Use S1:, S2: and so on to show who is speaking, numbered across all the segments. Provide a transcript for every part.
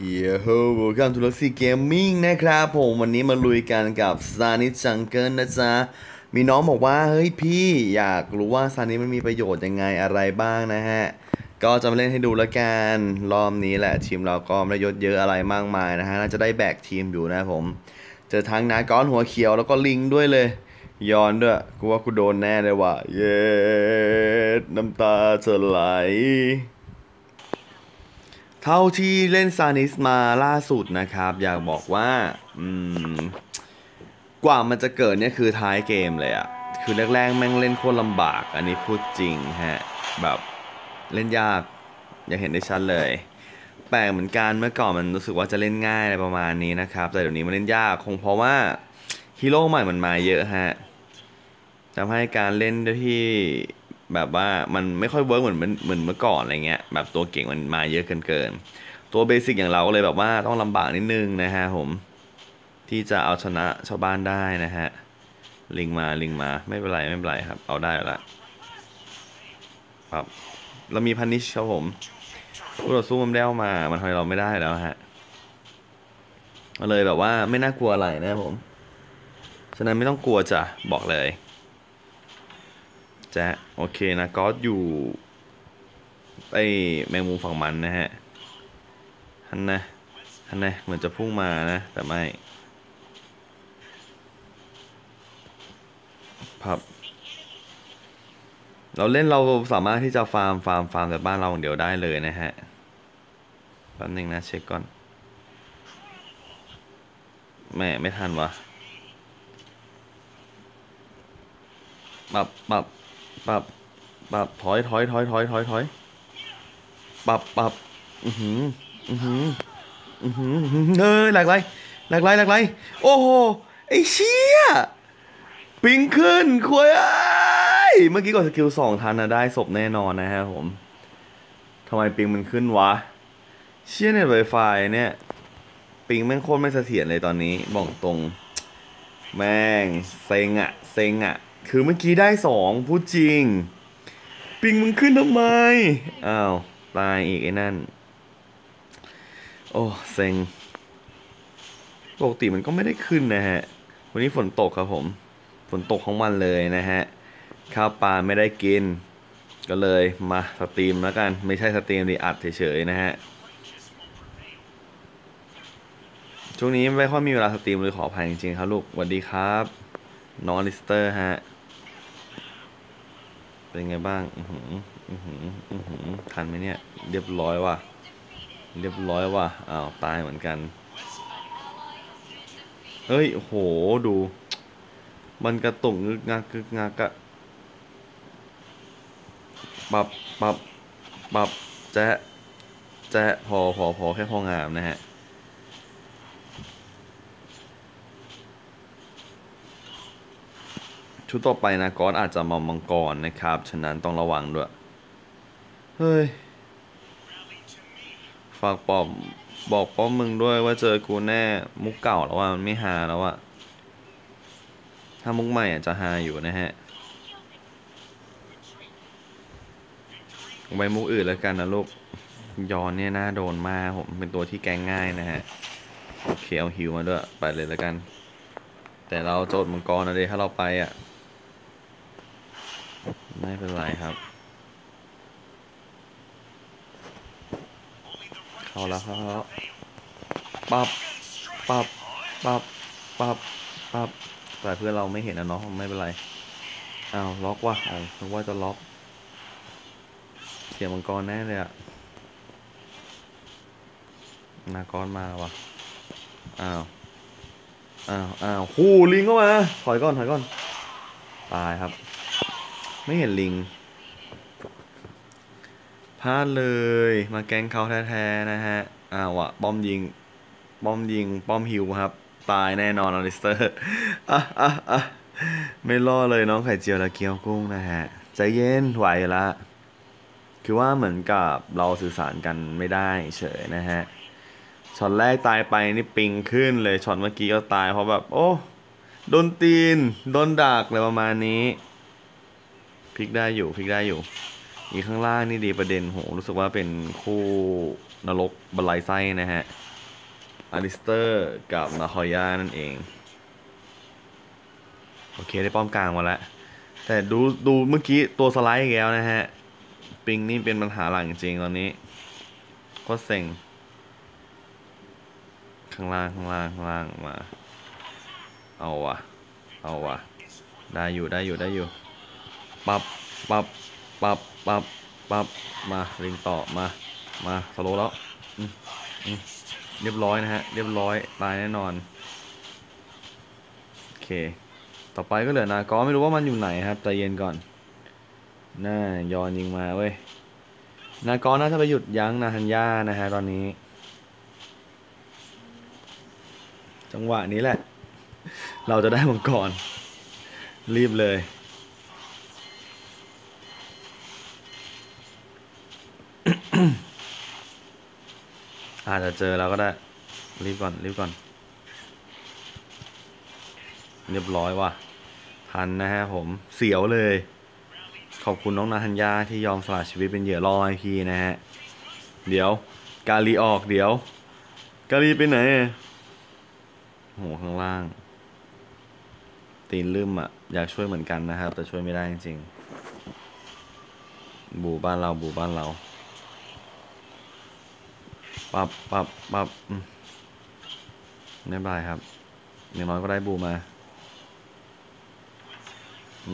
S1: เย้โฮวอลคัมทูลักซี่เกมมิ่งนะครับผมวันนี้มาลุยกันกับซานิจังเกิลนะจ๊ะ มีน้องบอกว่า เฮ้ยพี่อยากรู้ว่าซานิมันมีประโยชน์ยังไงอะไรบ้างนะฮะ ก็จะมาเล่นให้ดูล้วกัน รอบนี้แหละ ทีมเราก็ไม่ได้ยศเยอะอะไรมากมายนะฮะ น่าจะได้แบกทีมอยู่นะผม เจอทั้งนาก้อนหัวเขียวแล้วก็ลิงด้วยเลยย้อนด้วย กูว่ากูโดนแน่เลยว่ะ เย็ดน้ำตาจะไหล เท่าที่เล่นซานิสมาล่าสุดนะครับ อยากบอกว่า อืม กว่ามันจะเกิดเนี่ยคือท้ายเกมเลยอะคือแรกๆแม่งเล่นโคตรลำบาก อันนี้พูดจริงฮะ แบบเล่นยากอยากเห็นได้ชัดเลย แปลกเหมือนกันเมื่อก่อนมันรู้สึกว่าจะเล่นง่ายอะไรประมาณนี้นะครับ แต่เดี๋ยวนี้มันเล่นยากคงเพราะว่าฮีโร่ใหม่มันมาเยอะฮะทำให้การเล่นด้วยที่ แบบว่ามันไม่ค่อยเวิร์กเหมือนเหมือนเมื่อก่อนอะไรเงี้ยแบบตัวเก่งมันมาเยอะเกินเกิน ตัวเบสิกอย่างเราก็เลยแบบว่าต้องลำบากนิดนึงนะฮะผมที่จะเอาชนะชาวบ้านได้นะฮะลิงมาลิงมาไม่เป็นไรไม่เป็นไรครับ เอาได้แล้วครับเรามีพันนิชครับผมผู้ต่อสู้มันได้เอามา มันทำให้เราไม่ได้แล้วฮะเลยแบบว่าไม่น่ากลัวอะไรนะครับผมฉะนั้นไม่ต้องกลัวจ้ะบอกเลย จะโอเคนะก็อยู่ไอแมงมุมฝั่งมันนะฮะฮันนะฮันนะเหมือนจะพุ่งมานะ แต่ไม่พับเราเล่นเราสามารถที่จะฟาร์มฟาร์มฟาร์มแต่บ้านเราเดียวได้เลยนะฮะแป๊บนึงนะเช็คก่อนแม่ไม่ทันวะปรับปรับ ปรับ ปรับถอยถอยถอยถอยถอยถอยปรับปรับอือหืออือหืออือหืออื้อหือเฮ้ยหลากไรหลากไรหลากไรโอ้โหไอ้เชี่ยปิงขึ้นคุยเอ้ยเมื่อกี้กดสกิลสองทันนะได้ศพแน่นอนนะฮะผมทำไมปิงมันขึ้นวะ เชี่ยเน็ตไวไฟเนี่ย ปิงแม่งโคตรไม่เสถียรเลยตอนนี้ บอกตรง แม่งเซ็งอะเซ็งอะ คือเมื่อกี้ได้สองพูดจริง ปิงมึงขึ้นทำไม อ้าว ตายอีกไอ้นั่น โอ้เซ็งปกติมันก็ไม่ได้ขึ้นนะฮะ วันนี้ฝนตกครับผม ฝนตกของวันเลยนะฮะ ข้าวปลาไม่ได้กิน ก็เลยมาสตรีมแล้วกัน ไม่ใช่สตรีมดีอัดเฉยๆนะฮะ ช่วงนี้ไม่ค่อยมีเวลาสตรีมเลยขออภัยจริงๆครับลูกสวัสดีครับ น้องลิสเตอร์ฮะ เป็นไงบ้าง อือหืออือหืออือหือทันไหมเนี่ย เรียบร้อยว่ะ เรียบร้อยว่ะ อ้าว ตายเหมือนกัน เฮ้ย โห ดู มันกระตุกงึกงักกึกงักอะปรับปรับปรับแจ๊ะแจ๊ะพอพอพอแค่พองามนะฮะ ชุดต่อไปนะกอสอาจจะมามังกรนะครับ ฉะนั้นต้องระวังด้วย เฮ้ย ฝากปอบบอกป้อมมึงด้วยว่าเจอกูแน่มุกเก่าแล้วว่ามันไม่ฮาแล้วอะถ้ามุกใหม่อาจจะฮาอยู่นะฮะไว้มุกอื่นแล้วกันนะลูกยอนเนี่ยน่าโดนมากผมเป็นตัวที่แกงง่ายนะฮะโอเคเอาฮิวมาด้วยไปเลยแล้วกัน แต่เราโจทย์มังกรนะเดถ้าเราไปอะ ไม่เป็นไรครับ เข้าแล้วเข้าแล้วปับปับปับปับปับแต่เพื่อนเราไม่เห็นนะเนาะไม่เป็นไรอ้าวล็อกว่ะอ้าวนึกว่าจะล็อก เสียมังกรแน่เลยอะนากรมาว่ะอ้าวอ้าวอ้าวหูลิงเข้ามาถอยก่อนถอยก่อนตายครับ ไม่เห็นลิงพลาดเลยมาแกงเขาแท้ๆนะฮะอ้าวอะบอมยิงบอมยิงป้อมฮิวครับ ตายแน่นอนอลิสเตอร์อะอะอะไม่รอดเลยน้องไข่เจียวและเกี๊ยวกุ้งนะฮะใจเย็นไหวละ คือว่าเหมือนกับเราสื่อสารกันไม่ได้เฉยนะฮะช็อตแรกตายไปนี่ปิงขึ้นเลยช็อตเมื่อกี้ก็ตายเพราะแบบ โอ้โดนตีนโดนดักอะไรประมาณนี้ พลิกได้อยู่พลิกได้อยู่ อีกข้างล่างนี่ดีประเด็นโหรู้สึกว่าเป็นคู่นรกบลัยไส้นะฮะอาริสเตอร์กับนาคอยานั่นเอง โอเคได้ป้อมกลางมาแล้ว แต่ดูดูเมื่อกี้ตัวสไลด์อีกแล้วนะฮะ ปิงนี่เป็นปัญหาหลักจริงตอนนี้ก็เซ็งข้างล่างข้างล่างข้างล่างมา เอาวะเอาวะได้อยู่ได้อยู่ได้อยู่ ปับปับปับปับปับมาลิงต่อมามาสโลว์แล้วเรียบร้อยนะฮะเรียบร้อยตายแน่นอนโอเค ต่อไปก็เหลือนาก็ไม่รู้ว่ามันอยู่ไหนครับใจเย็นก่อนน่ายอนยิงมาเว้ยนากอน่าจะไปหยุดยั้งนาฮันย่านะฮะตอนนี้ จังหวะนี้แหละ เราจะได้มังกรรีบเลย อาจจะเจอแล้วก็ได้ รีบก่อน รีบก่อน เรียบร้อยว่ะ ทันนะฮะผม เสียวเลย ขอบคุณน้องนาธัญญาที่ยอมสละชีวิตเป็นเหยื่อล่อให้พี่นะฮะ เดี๋ยว กาลีออกเดี๋ยว กาลีไปไหนอะโหข้างล่าง ตีนลืมอะ อยากช่วยเหมือนกันนะครับ แต่ช่วยไม่ได้จริงๆบูบ้านเราบูบ้านเรา ปับปับปับไม่บายครับอย่างน้อยก็ได้บูมา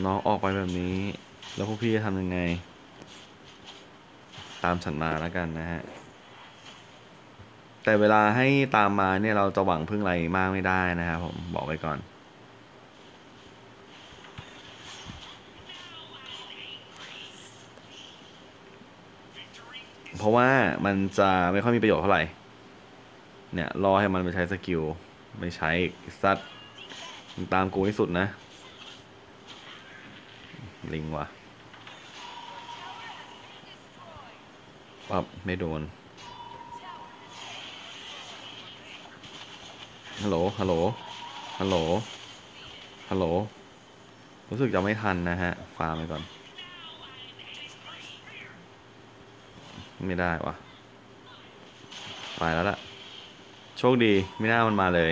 S1: น้องออกไปแบบนี้ แล้วพวกพี่จะทำยังไง ตามฉันมาแล้วกันนะฮะ แต่เวลาให้ตามมาเนี่ยเราจะหวังพึ่งอะไรมากไม่ได้นะครับผมบอกไว้ก่อน เพราะว่ามันจะไม่ค่อยมีประโยชน์เท่าไหร่ เนี่ย รอให้มันไปใช้สกิล ไม่ใช้ซัดตามกูให้สุดนะ ลิงว่ะปั๊บไม่โดน ฮัลโหล ฮัลโหล ฮัลโหล ฮัลโหล รู้สึกจะไม่ทันนะฮะฟาร์มไปก่อน ไม่ได้วะไปแล้วล่ะ โชคดีไม่น่ามันมาเลย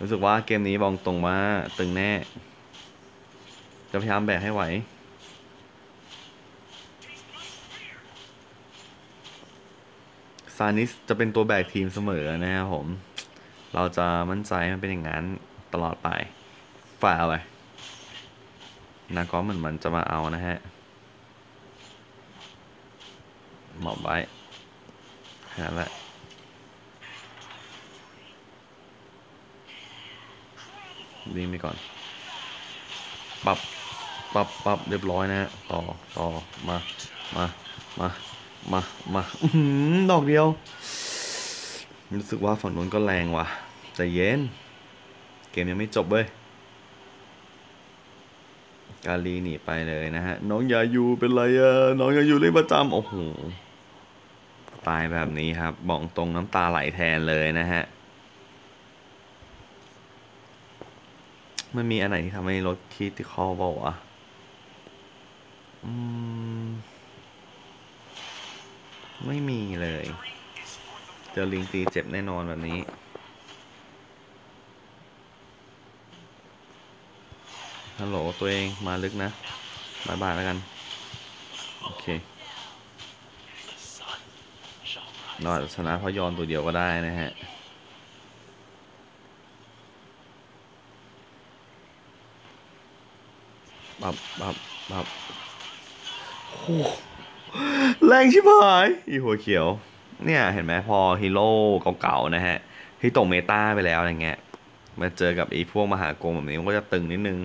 S1: รู้สึกว่าเกมนี้บองตรงว่าตึงแน่ จะพยายามแบกให้ไหวซานิสจะเป็นตัวแบกทีมเสมอนะครับผม เราจะมั่นใจมันเป็นอย่างนั้นตลอดไปฝ่าไปนาก็เหมือนมันจะมาเอานะฮะ หมอบไว้แค่นั้นแหละวิ่งไปก่อนปรับปรับปรับ เรียบร้อยนะฮะ ต่อ ต่อ มา มา มา มา มาดอกเดียว รู้สึกว่าฝั่งนู้นก็แรงว่ะใจเย็น เกมยังไม่จบเว้ย กาลีหนีไปเลยนะฮะ น้องยายูเป็นไรอะน้องยายูเล่นประจำโอ้โห ตายแบบนี้ครับ บอกตรงน้ำตาไหลแทนเลยนะฮะ มันมีอันไหนที่ทำให้รถคิดที่คอบอกวะอืมไม่มีเลย เจอลิงตีเจ็บแน่นอนแบบนี้ฮัลโหลตัวเองมาลึกนะบายบายแล้วกัน โอเค เราอาจจะชนะเพราะยอนตัวเดียวก็ได้นะฮะปับปับปับโอ้โหแรงชิบหาย อีหัวเขียว เนี่ย เห็นไหมพอฮีโร่เก่าๆนะฮะ ที่ตกเมตาไปแล้วอะไรเงี้ยมาเจอกับไอ้พวกมหากรแบบนี้มันก็จะตึงนิดนึง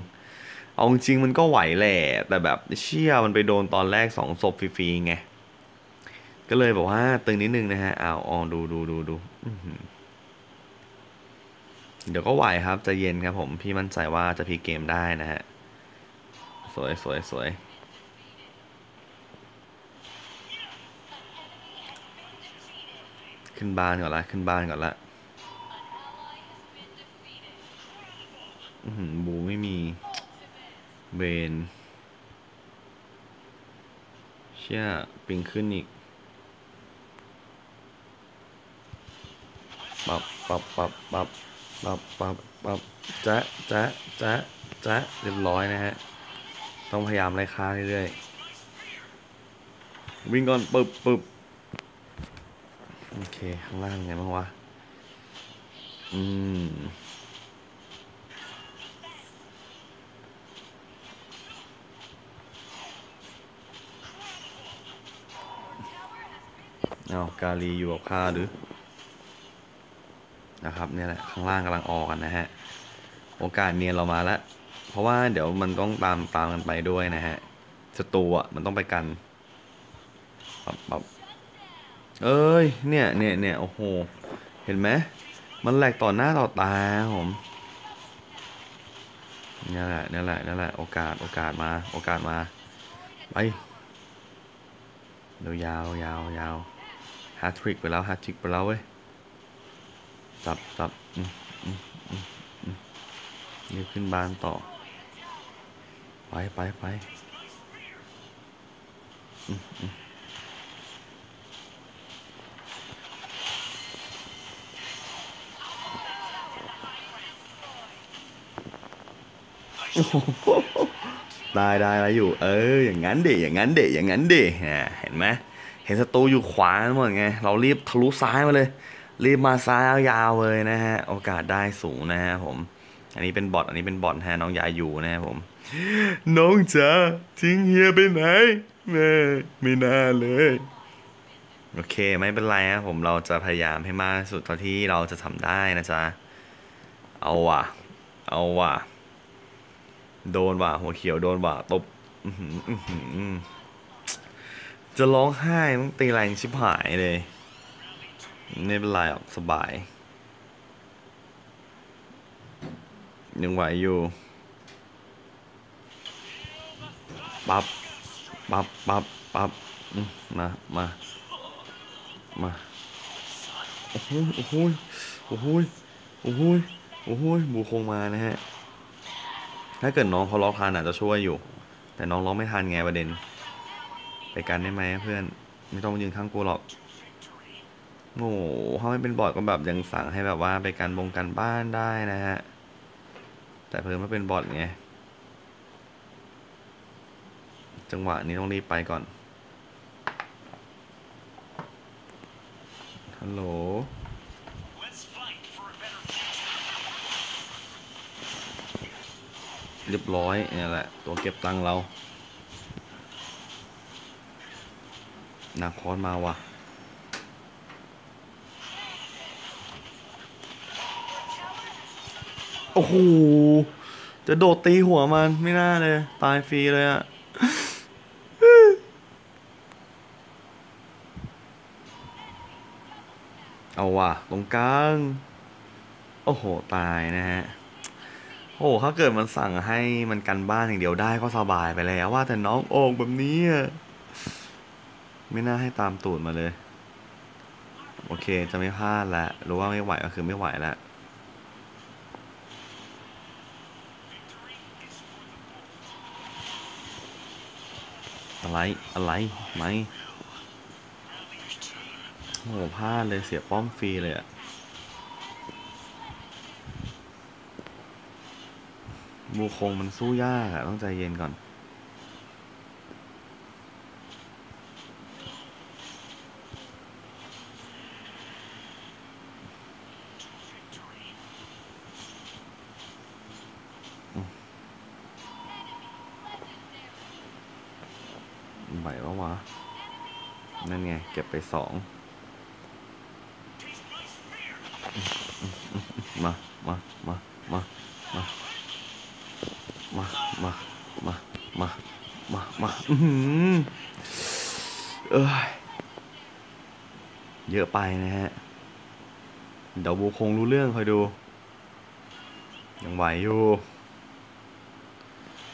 S1: เอาจริงๆมันก็ไหวแหละ แต่แบบเชี่ยมันไปโดนตอนแรกสองศพฟรีๆไง ก็เลยบอกว่าตึงนิดนึงนะฮะอ้าวอองดูดูดูดูเดี๋ยวก็ไหวครับจะเย็นครับผม พี่มั่นใจว่าจะพลิกเกมได้นะฮะ สวยสวยสวยขึ้นบ้านก่อนละขึ้นบ้านก่อนละอือหือบูไม่มี เบน เชี่ยปิงขึ้นอีก ปับปับปับปับปับปับปับจ๊ะจ๊ะจ๊ะจ๊ะเรียบร้อยนะฮะ ต้องพยายามไล่ฆ่าเรื่อยๆ วิ่งก่อนปึ๊บปึ๊บโอเค ข้างล่างไงบ้างวะ อืมเอากาลีอยู่กับข้าหรือ นะครับเนี่ยแหละข้างล่างกำลังออกกันนะฮะโอกาสเนียนเรามาแล้ว เพราะว่าเดี๋ยวมันต้องตามตามกันไปด้วยนะฮะศัตรูอะมันต้องไปกันปับปับเอ้ยเนี่ยเนี่ยเนี่ยโอ้โหเห็นไหมมันแหลกต่อหน้าต่อตาผมนี่แหละนี่แหละนี่แหละโอกาสโอกาสมาโอกาสมาไปเดี๋ยวยาวยาวยาวฮาร์ทริกไปแล้วฮาร์ทริกไปแล้วเว้ย จับจับอืมอืมอืมอืมรีบขึ้นบานต่อ ไปไปไปอืมอืมโอ้โหได้ได้แล้วอยู่ เออ อย่างนั้นเดอย่างนั้นเดอย่างนั้นเดอ่าเห็นไหมเห็นศัตรูอยู่ขวาหมดไง เรารีบทะลุซ้ายมาเลย รีบมาซ้ายยาวเลยนะฮะ โอกาสได้สูงนะฮะผม อันนี้เป็นบอทอันนี้เป็นบอทฮะน้องยาอยู่นะครับผม น้องจ๋าทิ้งเฮียไปไหนแม่ไม่น่าเลย โอเคไม่เป็นไรครับผมเราจะพยายามให้มากที่สุดเท่าที่เราจะทำได้นะจ๊ะ เอาว่ะ เอาว่ะ โดนว่ะหัวเขียวโดนว่ะตบจะร้องไห้ต้องตีแรงชิบหายเลย ไม่เป็นไรหรอกสบาย ยังไหวอยู่ ปับปับปับปับมา มา มา โอ้โหโอ้โหโอ้โหโอ้โหโอ้โหบูคงมานะฮะ ถ้าเกิดน้องเขาล็อกทันอาจจะช่วยอยู่ แต่น้องล็อกไม่ทันไงประเด็น ไปกันได้ไหมเพื่อน ไม่ต้องยืนข้างกูหรอก โอ้โหถ้าไม่เป็นบอร์ดก็แบบยังสั่งให้แบบว่าไปการบงการบ้านได้นะฮะ แต่เพิ่มไม่เป็นบอร์ดไง จังหวะนี้ต้องรีบไปก่อน ฮัลโหลเรียบร้อยนี่แหละ ตัวเก็บตังเรา นาคอนมาว่ะ อ้โหจะโดดตีหัวมันไม่น่าเลย ตายฟรีเลยอะเอาว่ะ ตรงกลาง โอ้โห ตายนะฮะ โอ้โหถ้าเกิดมันสั่งให้มันกันบ้านอย่างเดียวได้ก็สบายไปแล้วว่าแต่น้องโอ่งแบบนี้อะไม่น่าให้ตามตูดมาเลย โอเคจะไม่พลาดละรู้ว่าไม่ไหวก็คือไม่ไหวละ อะไรอะไรไหมโอ้โหพลาดเลยเสียป้อมฟรีเลยอะบูคงมันสู้ยากอะต้องใจเย็นก่อน ไหวปะวะ นั่นไง เก็บไป สองมา มา มา มา มา มา มา มา มา มา มา อือหือเอ้ย เยอะไปนะฮะ เดี๋ยวบูคงรู้เรื่องคอยดู ยังไหวอยู่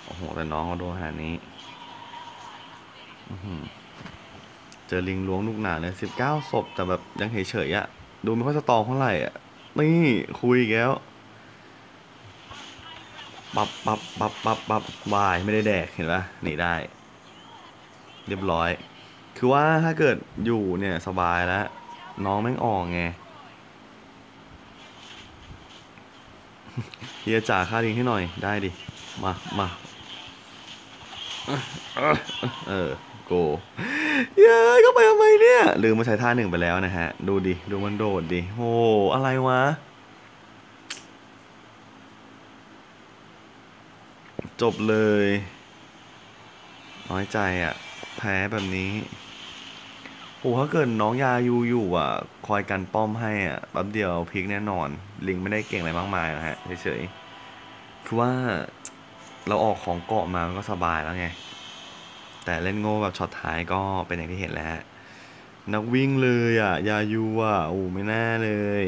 S1: โอ้โห แต่น้องเขาโดนขนาดนี้ อือ เจอลิงล้วงลูกหนาเลยสิบเก้าศพแต่แบบยังเฉยๆอะดูไม่ค่อยสตรองเท่าไหร่อะนี่คุยแล้วปับปับปับปับปับวายไม่ได้แดกเห็นปะหนีได้ เรียบร้อย คือว่าถ้าเกิดอยู่เนี่ยสบายแล้ว น้องแม่งออกไงเฮียจ่าค่าลิงให้หน่อยได้ดิ มามาเออ โกเย้ยก็ไปทำไมเนี่ย ลืมมาใช้ท่าหนึ่งไปแล้วนะฮะ ดูดิ ดูมันโดดดิโหอะไรวะ จบเลย น้อยใจอะ แพ้แบบนี้โอ้ถ้าเกิดน้องยาอยู่อยู่อะ คอยกันป้อมให้อะแป๊บเดียวพลิกแน่นอน ลิงไม่ได้เก่งอะไรมากมายนะฮะเฉยๆคือว่าเราออกของเกาะมามันก็สบายแล้วไง แต่เล่นโง่แบบช็อตท้ายก็เป็นอย่างที่เห็นแล้ว นักวิ่งเลยอะ ยายูอะโอ้ไม่น่าเลย